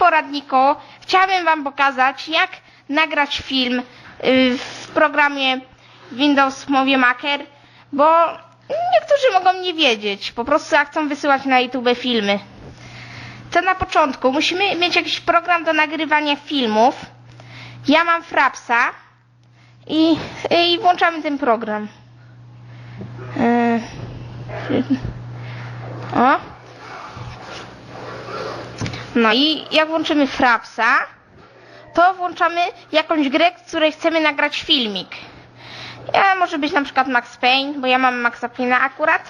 poradniku chciałabym Wam pokazać, jak nagrać film y, w programie Windows Movie Maker, bo niektórzy mogą nie wiedzieć, po prostu jak chcą wysyłać na YouTube filmy. To na początku musimy mieć jakiś program do nagrywania filmów. Ja mam Frapsa i, i włączamy ten program. Yy, o. No i jak włączymy Frapsa, to włączamy jakąś grę, z której chcemy nagrać filmik. Ja, może być na przykład Max Payne, bo ja mam Maxa Payne'a akurat.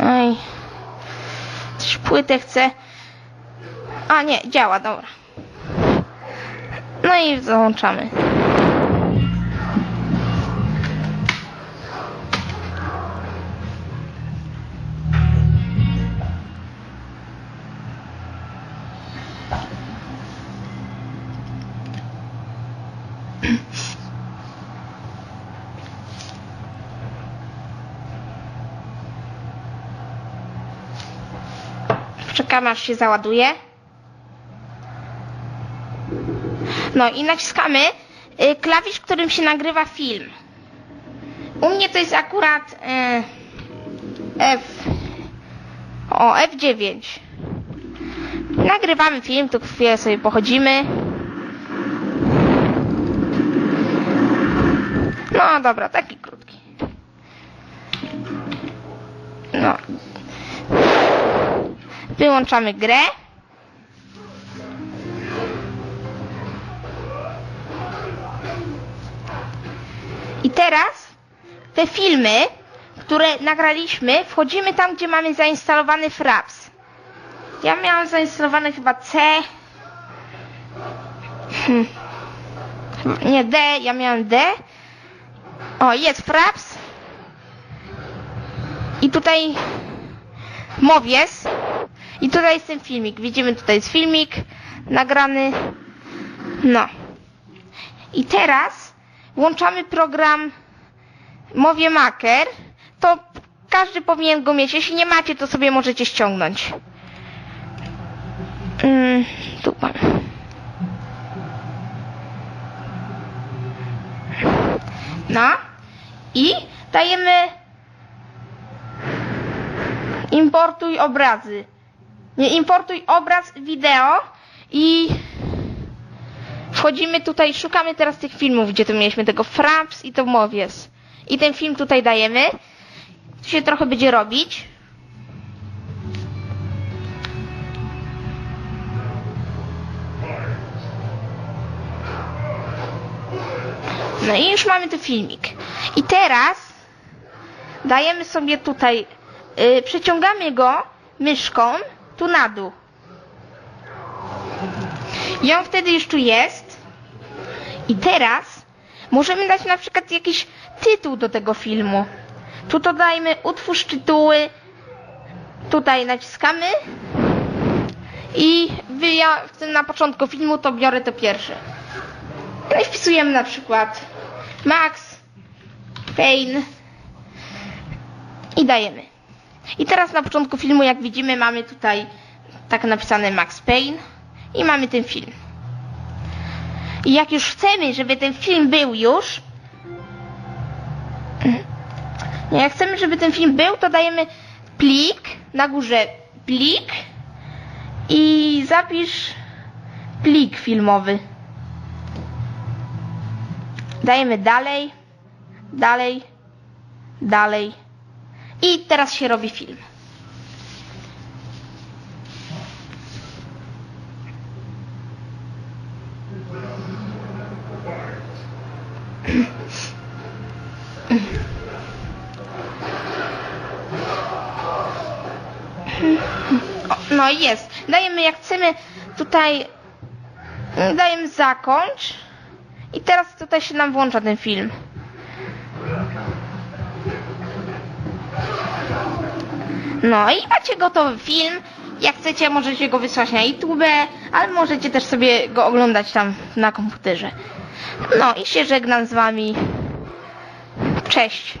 Oj. Coś płytę chcę. A nie, działa, dobra. No i załączamy. Czekamy się załaduje. No i naciskamy y, klawisz, którym się nagrywa film. U mnie to jest akurat y, F. O, F9. Nagrywamy film, tu chwilę sobie pochodzimy. No dobra, taki krótki. No. Wyłączamy grę. I teraz te filmy, które nagraliśmy, wchodzimy tam, gdzie mamy zainstalowany Fraps. Ja miałam zainstalowane chyba C. Hmm. Nie D, ja miałam D. O, jest Fraps. I tutaj Mowies. I tutaj jest ten filmik. Widzimy, tutaj jest filmik nagrany. No. I teraz włączamy program Mowie Maker. To każdy powinien go mieć. Jeśli nie macie, to sobie możecie ściągnąć. Mm, tu mam. No. I dajemy importuj obrazy. Nie, importuj obraz, wideo i wchodzimy tutaj, szukamy teraz tych filmów, gdzie tu mieliśmy tego Fraps i to Mowies. I ten film tutaj dajemy. Tu się trochę będzie robić. No i już mamy tu filmik. I teraz dajemy sobie tutaj yy, przeciągamy go myszką tu na dół. I on wtedy już tu jest. I teraz możemy dać na przykład jakiś tytuł do tego filmu. Tu to dajmy utwórz tytuły. Tutaj naciskamy. I ja w tym na początku filmu to biorę to pierwsze. No i wpisujemy na przykład Max Payne i dajemy. I teraz na początku filmu, jak widzimy, mamy tutaj tak napisane Max Payne i mamy ten film. I jak już chcemy, żeby ten film był już, jak chcemy, żeby ten film był, to dajemy plik, na górze plik i zapisz plik filmowy. Dajemy dalej, dalej, dalej. I teraz się robi film. No jest. Dajemy jak chcemy tutaj dajemy zakończ i teraz tutaj się nam włącza ten film. No i macie gotowy film. Jak chcecie, możecie go wysłać na YouTube, ale możecie też sobie go oglądać tam na komputerze. No i się żegnam z wami. Cześć.